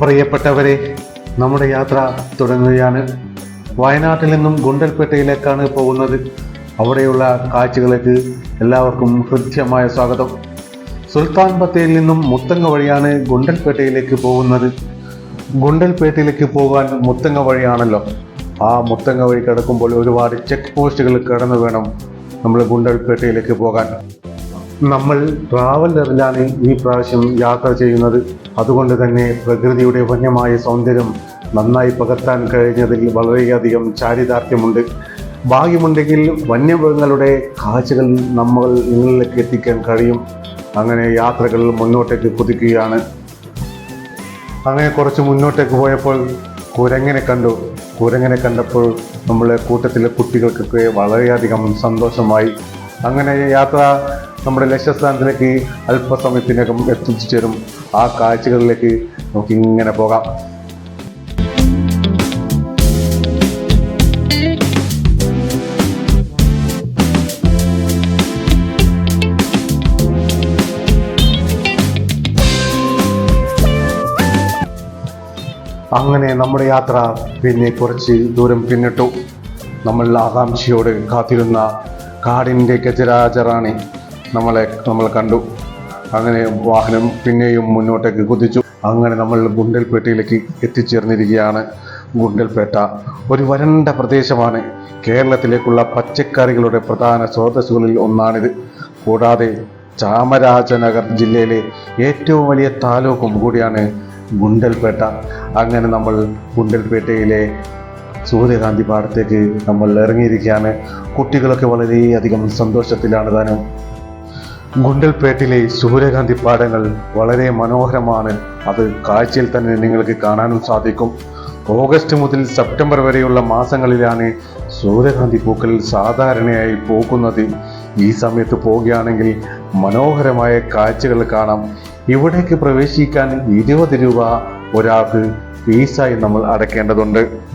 പ്രിയപ്പെട്ടവരെ നമ്മുടെ യാത്ര തുടങ്ങുകയാണ്. വയനാട്ടിൽ നിന്നും ഗുണ്ടൽപേട്ടയിലേക്കാണ് പോകുന്നത്. അവിടെയുള്ള കാഴ്ചകളേക്ക് എല്ലാവർക്കും ഹൃദ്യമായ സ്വാഗതം. സുൽത്താൻ ബത്തേരിൽ നിന്നും മുത്തങ്ങ വഴിയാണ് ഗുണ്ടൽപേട്ടയിലേക്ക് പോകുന്നത്. ഗുണ്ടൽപേട്ടയിലേക്ക് പോകാൻ മുത്തങ്ങ വഴിയാണല്ലോ. ആ മുത്തങ്ങ വഴി കിടക്കുമ്പോൾ ഒരുപാട് ചെക്ക് പോസ്റ്റുകൾ കടന്നു വേണം നമ്മൾ ഗുണ്ടൽപേട്ടയിലേക്ക് പോകാൻ. നമ്മൾ ട്രാവലറിലാണ് ഈ പ്രാവശ്യം യാത്ര ചെയ്യുന്നത്. അതുകൊണ്ട് തന്നെ പ്രകൃതിയുടെ വന്യമായ സൗന്ദര്യം നന്നായി പകർത്താൻ കഴിഞ്ഞതിൽ വളരെയധികം ചാരിതാർത്ഥ്യമുണ്ട്. ഭാഗ്യമുണ്ടെങ്കിൽ വന്യമൃഗങ്ങളുടെ കാഴ്ചകൾ നമ്മൾ നിങ്ങളിലേക്ക് എത്തിക്കാൻ കഴിയും. അങ്ങനെ യാത്രകൾ മുന്നോട്ടേക്ക് കുതിക്കുകയാണ്. അങ്ങനെ കുറച്ച് മുന്നോട്ടേക്ക് പോയപ്പോൾ കുരങ്ങനെ കണ്ടു. കുരങ്ങനെ കണ്ടപ്പോൾ നമ്മളെ കൂട്ടത്തിലെ കുട്ടികൾക്കൊക്കെ വളരെയധികം സന്തോഷമായി. അങ്ങനെ യാത്ര നമ്മുടെ ലക്ഷ്യസ്ഥാനത്തിലേക്ക് അല്പസമയത്തിനകം എത്തിച്ചേരും. ആ കാഴ്ചകളിലേക്ക് നമുക്ക് ഇങ്ങനെ പോകാം. അങ്ങനെ നമ്മുടെ യാത്ര പിന്നെ കുറച്ച് ദൂരം പിന്നിട്ടു. നമ്മൾ ആകാംക്ഷയോട് കാത്തിരുന്ന കാടിന്റെ ഗജരാജറാണി നമ്മളെ നമ്മൾ കണ്ടു. അങ്ങനെ വാഹനം പിന്നെയും മുന്നോട്ടേക്ക് കുതിച്ചു. അങ്ങനെ നമ്മൾ ഗുണ്ടൽപേട്ടയിലേക്ക് എത്തിച്ചേർന്നിരിക്കുകയാണ് ഗുണ്ടൽപേട്ട. ഒരു വരണ്ട പ്രദേശമാണ്. കേരളത്തിലേക്കുള്ള പച്ചക്കറികളുടെ പ്രധാന സ്രോതസ്സുകളിൽ ഒന്നാണിത്. കൂടാതെ ചാമരാജനഗർ ജില്ലയിലെ ഏറ്റവും വലിയ താലൂക്കും കൂടിയാണ് ഗുണ്ടൽപേട്ട. അങ്ങനെ നമ്മൾ ഗുണ്ടൽപേട്ടയിലെ സൂര്യകാന്തി പാടത്തേക്ക് നമ്മൾ ഇറങ്ങിയിരിക്കുകയാണ്. കുട്ടികളൊക്കെ വളരെയധികം സന്തോഷത്തിലാണ് താനും. ഗുണ്ടൽപേട്ടിലെ സൂര്യകാന്തി പാടങ്ങൾ വളരെ മനോഹരമാണ്. അത് കാഴ്ചയിൽ തന്നെ നിങ്ങൾക്ക് കാണാനും സാധിക്കും. ഓഗസ്റ്റ് മുതൽ സെപ്റ്റംബർ വരെയുള്ള മാസങ്ങളിലാണ് സൂര്യകാന്തി പൂക്കൾ സാധാരണയായി പൂക്കുന്നത്. ഈ സമയത്ത് പോവുകയാണെങ്കിൽ മനോഹരമായ കാഴ്ചകൾ കാണാം. ഇവിടേക്ക് പ്രവേശിക്കാൻ ഇരുപത് രൂപ ഒരാൾക്ക് ഫീസായി നമ്മൾ അടയ്ക്കേണ്ടതുണ്ട്.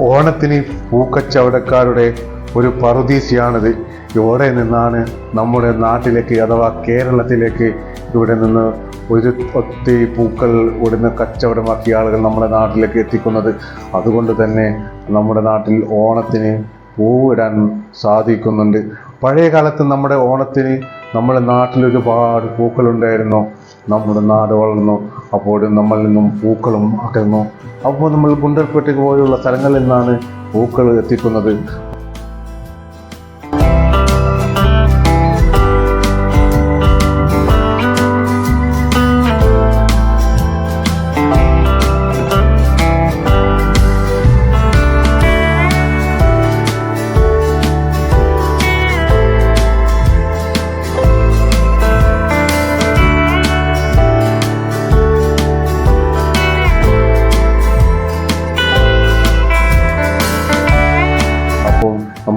ഓണത്തിന് പൂക്കച്ചവടക്കാരുടെ ഒരു പറുദീസയാണിത്. ഇവിടെ നിന്നാണ് നമ്മുടെ നാട്ടിലേക്ക് അഥവാ കേരളത്തിലേക്ക് ഇവിടെ നിന്ന് ഒരു ഒത്തിരി പൂക്കൾ ഇവിടുന്ന് കച്ചവടമാക്കിയ ആളുകൾ നമ്മുടെ നാട്ടിലേക്ക് എത്തിക്കുന്നത്. അതുകൊണ്ട് തന്നെ നമ്മുടെ നാട്ടിൽ ഓണത്തിന് പൂവിടാൻ സാധിക്കുന്നുണ്ട്. പഴയ കാലത്ത് നമ്മുടെ ഓണത്തിന് നമ്മുടെ നാട്ടിൽ ഒരുപാട് പൂക്കളുണ്ടായിരുന്നു. നമ്മുടെ നാട് വളർന്നു അപ്പോൾ നമ്മളിൽ നിന്നും പൂക്കളും അകന്നു അപ്പോൾ നമ്മൾ ഗുണ്ടൽപേട്ടയ്ക്ക് പോലുള്ള സ്ഥലങ്ങളിൽ നിന്നാണ് പൂക്കൾ എത്തിക്കുന്നത്.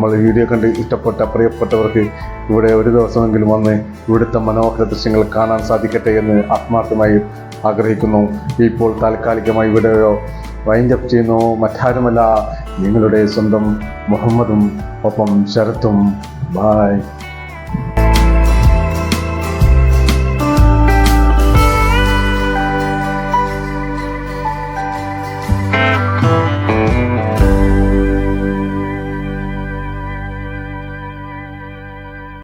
നമ്മൾ വീഡിയോ കണ്ട് ഇഷ്ടപ്പെട്ട പ്രിയപ്പെട്ടവർക്ക് ഇവിടെ ഒരു ദിവസമെങ്കിലും വന്ന് ഇവിടുത്തെ മനോഹര ദൃശ്യങ്ങൾ കാണാൻ സാധിക്കട്ടെ എന്ന് ആത്മാർത്ഥമായി ആഗ്രഹിക്കുന്നു. ഇപ്പോൾ താൽക്കാലികമായി ഇവിടെയോ വൈൻഡപ്പ് ചെയ്യുന്നു. മറ്റാരുമല്ല. നിങ്ങളുടെ സ്വന്തം മുഹമ്മദും ഒപ്പം ശരത്തും. ബായ്